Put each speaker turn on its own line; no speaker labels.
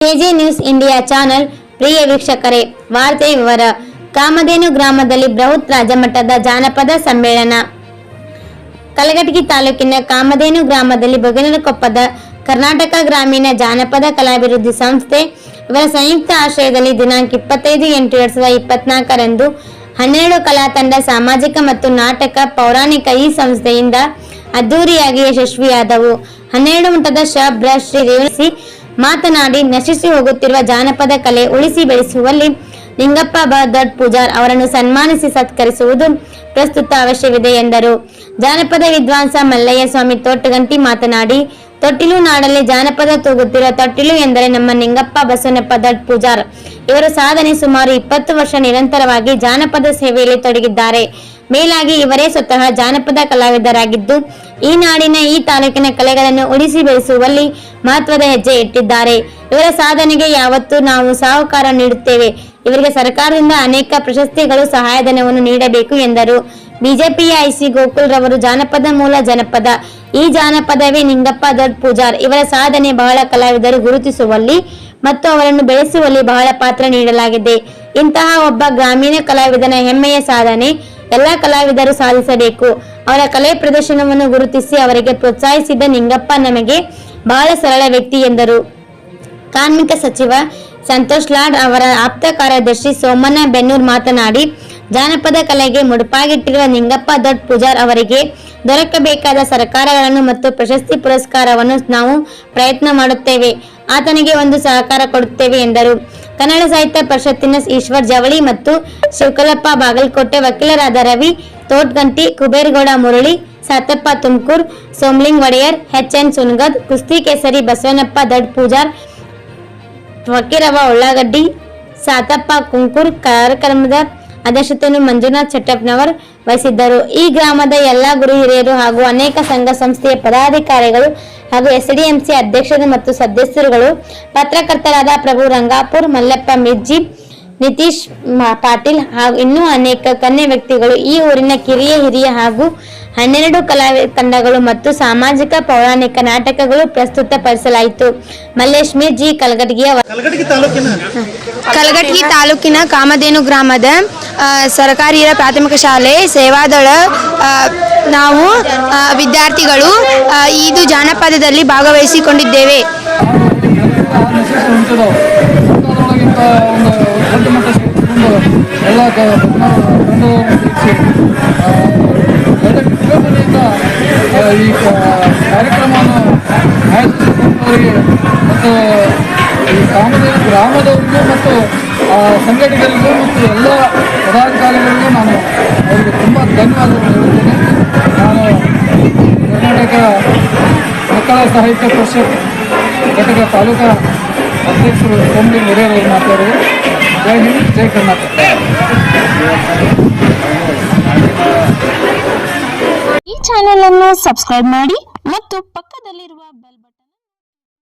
K J news India channel ಪ್ರಿಯ ವೀಕ್ಷಕರೇ, ವಾರ್ತೆ ವಿವರ. ಕಾಮಧೇನು ಗ್ರಾಮದಲ್ಲಿ ಬೃಹತ್ ರಾಜಮಟ್ಟದ ಜಾನಪದ ಸಮ್ಮೇಳನ. ಕಲಘಟಗಿ ತಾಲೂಕಿನ ಕಾಮಧೇನು ಗ್ರಾಮದಲ್ಲಿ ಬೊಗನಕೊಪ್ಪದ ಕರ್ನಾಟಕ ಗ್ರಾಮೀಣ ಜಾನಪದ ಕಲಾಭಿವೃದ್ಧಿ ಸಂಸ್ಥೆ ಇವರ ಸಂಯುಕ್ತ ಆಶ್ರಯದಲ್ಲಿ ದಿನಾಂಕ ಇಪ್ಪತ್ತೈದು ಎಂಟು ಎರಡ್ ಸಾವಿರದ ಇಪ್ಪತ್ನಾಲ್ಕರಂದು ಹನ್ನೆರಡು ಕಲಾ ತಂಡ, ಸಾಮಾಜಿಕ ಮತ್ತು ನಾಟಕ, ಪೌರಾಣಿಕ ಈ ಸಂಸ್ಥೆಯಿಂದ ಅದ್ದೂರಿಯಾಗಿ ಯಶಸ್ವಿಯಾದವು. ಹನ್ನೆರಡು ಮಟ್ಟದ ಶಬ್ದ ಶ್ರೀ ರೇವಣಿಸಿ ಮಾತನಾಡಿ, ನಶಿಸಿ ಹೋಗುತ್ತಿರುವ ಜಾನಪದ ಕಲೆ ಉಳಿಸಿ ಬೆಳೆಸುವಲ್ಲಿ ನಿಂಗಪ್ಪ ಬ ದೊಡ್ಡ ಪೂಜಾರ್ ಅವರನ್ನು ಸನ್ಮಾನಿಸಿ ಸತ್ಕರಿಸುವುದು ಪ್ರಸ್ತುತ ಅವಶ್ಯವಿದೆ ಎಂದರು. ಜಾನಪದ ವಿದ್ವಾಂಸ ಮಲ್ಲಯ್ಯ ಸ್ವಾಮಿ ತೋಟಗಂಟಿ ಮಾತನಾಡಿ, ತೊಟ್ಟಿಲು ನಾಡಲ್ಲಿ ಜಾನಪದ ತೂಗುತ್ತಿರುವ ತೊಟ್ಟಿಲು ಎಂದರೆ ನಮ್ಮ ನಿಂಗಪ್ಪ ಬಸವನಪ್ಪ ದಟ್ ಪೂಜಾರ್. ಇವರು ಸಾಧನೆ ಸುಮಾರು ಇಪ್ಪತ್ತು ವರ್ಷ ನಿರಂತರವಾಗಿ ಜಾನಪದ ಸೇವೆಯಲ್ಲಿ ತೊಡಗಿದ್ದಾರೆ. ಮೇಲಾಗಿ ಇವರೇ ಸ್ವತಃ ಜಾನಪದ ಕಲಾವಿದರಾಗಿದ್ದು, ಈ ನಾಡಿನ ಈ ತಾಲೂಕಿನ ಕಲೆಗಳನ್ನು ಉಳಿಸಿ ಬೆಳೆಸುವಲ್ಲಿ ಮಹತ್ವದ ಹೆಜ್ಜೆ ಇಟ್ಟಿದ್ದಾರೆ. ಇವರ ಸಾಧನೆಗೆ ಯಾವತ್ತೂ ನಾವು ಸಾಹುಕಾರ ನೀಡುತ್ತೇವೆ. ಇವರಿಗೆ ಸರ್ಕಾರದಿಂದ ಅನೇಕ ಪ್ರಶಸ್ತಿಗಳು ಸಹಾಯಧನವನ್ನು ನೀಡಬೇಕು ಎಂದರು. ಬಿಜೆಪಿ ಐಸಿ ಗೋಕುಲ್ ರವರು ಜಾನಪದ ಮೂಲ ಜನಪದ, ಈ ಜಾನಪದವೇ ನಿಂಗಪ್ಪ ದೊಡ್ಡ ಪೂಜಾರ್ ಇವರ ಸಾಧನೆ ಬಹಳ ಕಲಾವಿದರು ಗುರುತಿಸುವಲ್ಲಿ ಮತ್ತು ಅವರನ್ನು ಬೆಳೆಸುವಲ್ಲಿ ಬಹಳ ಪಾತ್ರ ನೀಡಲಾಗಿದೆ. ಇಂತಹ ಒಬ್ಬ ಗ್ರಾಮೀಣ ಕಲಾವಿದನ ಹೆಮ್ಮೆಯ ಸಾಧನೆ ಎಲ್ಲ ಕಲಾವಿದರು ಸಾಧಿಸಬೇಕು. ಅವರ ಕಲೆ ಪ್ರದರ್ಶನವನ್ನು ಗುರುತಿಸಿ ಅವರಿಗೆ ಪ್ರೋತ್ಸಾಹಿಸಿದ ನಿಂಗಪ್ಪ ನಮಗೆ ಬಹಳ ಸರಳ ವ್ಯಕ್ತಿ ಎಂದರು. ಕಾರ್ಮಿಕ ಸಚಿವ ಸಂತೋಷ್ ಲಾಡ್ ಅವರ ಆಪ್ತ ಕಾರ್ಯದರ್ಶಿ ಸೋಮಣ್ಣ ಬೆನ್ನೂರ್ ಮಾತನಾಡಿ, ಜಾನಪದ ಕಲೆಗೆ ಮುಡುಪಾಗಿಟ್ಟಿರುವ ನಿಂಗಪ್ಪ ದೊಡ್ಡ ಪೂಜಾರ್ ಅವರಿಗೆ ದೊರಕಬೇಕಾದ ಸರ್ಕಾರಗಳನ್ನು ಮತ್ತು ಪ್ರಶಸ್ತಿ ಪುರಸ್ಕಾರವನ್ನು ನಾವು ಪ್ರಯತ್ನ ಮಾಡುತ್ತೇವೆ. ಆತನಿಗೆ ಒಂದು ಸಹಕಾರ ಕೊಡುತ್ತೇವೆ ಎಂದರು. ಕನ್ನಡ ಸಾಹಿತ್ಯ ಪರಿಷತ್ತಿನ ಈಶ್ವರ್ ಜವಳಿ ಮತ್ತು ಶಿವಕಲಪ್ಪ ಬಾಗಲಕೋಟೆ ವಕೀಲರಾದ ರವಿ ತೋಟ್ಗಂಟಿ, ಕುಬೇರಗೌಡ ಮುರಳಿ ಸಾತಪ್ಪ ತುಮಕೂರ್, ಸೋಮ್ಲಿಂಗ್ ಒಡೆಯರ್ ಎಚ್ ಎನ್ ಸುನ್ಗದ್, ಕುಸ್ತಿ ಕೇಸರಿ ಬಸವನಪ್ಪ ದಡ್ ಪೂಜಾರ್ ಫಕೀರವ ಉಳ್ಳಾಗಡ್ಡಿ, ಸಾತಪ್ಪ ಕುಂಕೂರ್, ಕಾರ್ಯಕ್ರಮದ ಅಧ್ಯಕ್ಷತೆಯನ್ನು ಮಂಜುನಾಥ್ ಚಟ್ಟಪ್ಪನವರ್ ವಹಿಸಿದ್ದರು. ಈ ಗ್ರಾಮದ ಎಲ್ಲಾ ಗುರು ಹಿರಿಯರು ಹಾಗೂ ಅನೇಕ ಸಂಘ ಸಂಸ್ಥೆಯ ಪದಾಧಿಕಾರಿಗಳು ಹಾಗೂ ಎಸ್ಡಿಎಂಸಿ ಅಧ್ಯಕ್ಷರು ಮತ್ತು ಸದಸ್ಯರುಗಳು, ಪತ್ರಕರ್ತರಾದ ಪ್ರಭು ರಂಗಾಪುರ್, ಮಲ್ಲಪ್ಪ ಮಿರ್ಜಿ ನಿತೀಶ್ ಮ- ಪಾಟೀಲ್ ಹಾಗೂ ಇನ್ನೂ ಅನೇಕ ಗಣ್ಯ ವ್ಯಕ್ತಿಗಳು ಈ ಊರಿನ ಕಿರಿಯ ಹಿರಿಯ ಹಾಗೂ ಹನ್ನೆರಡು ಕಲಾ ತಂಡಗಳು ಮತ್ತು ಸಾಮಾಜಿಕ ಪೌರಾಣಿಕ ನಾಟಕಗಳು ಪ್ರಸ್ತುತಪಡಿಸಲಾಯಿತು. ಮಲ್ಲೇಶ್ ಮಿರ್ಜಿ ಕಲಗಟಗಿಯ
ಕಲಗಟಗಿ ತಾಲೂಕಿನ?
ಕಲಘಟಗಿ ತಾಲೂಕಿನ ಕಾಮಧೇನು ಗ್ರಾಮದ ಸರ್ಕಾರಿ ಪ್ರಾಥಮಿಕ ಶಾಲೆ ಸೇವಾದಳ ನಾವು ವಿದ್ಯಾರ್ಥಿಗಳು ಇದು ಜಾನಪದದಲ್ಲಿ ಭಾಗವಹಿಸಿಕೊಂಡಿದ್ದೇವೆ.
ಅದರೊಳಗಿಂತ ಒಂದು ದೊಡ್ಡ ಮಟ್ಟ ಸಿಕ್ಕಿಕೊಂಡು ಎಲ್ಲ ವಿರೋಧನೆಯಿಂದ ಈ ಕಾರ್ಯಕ್ರಮವನ್ನು ಆಯೋಜಿಸಿಕೊಂಡವರಿಗೆ ಮತ್ತು ಈ ಗ್ರಾಮದ ಗ್ರಾಮದವರಿಗೂ ಮತ್ತು ಸಂಘಟಕರಿಗೂ ಮತ್ತು ಎಲ್ಲ ಪದಾಧಿಕಾರಿಗಳಿಗೂ ನಾನು ಅವರಿಗೆ ತುಂಬ ಧನ್ಯವಾದಗಳು ಹೇಳ್ತೇನೆ ನಾನು ಕರ್ನಾಟಕ ಮಕ್ಕಳ ಸಾಹಿತ್ಯ ಪರಿಷತ್ ಘಟಕ ತಾಲೂಕಾ ಅಧ್ಯಕ್ಷರು ಸೋಮಲಿ ಹಿರಿಯರು ಮಾತಾಡೋದು ಜೈ ಹಿಂದ್, ಜೈ ಕರ್ನಾಟಕ.
ಈ ಚಾನೆಲ್ ಅನ್ನು ಸಬ್ಸ್ಕ್ರೈಬ್ ಮಾಡಿ ಮತ್ತು ಪಕ್ಕದಲ್ಲಿರುವ ಬೆಲ್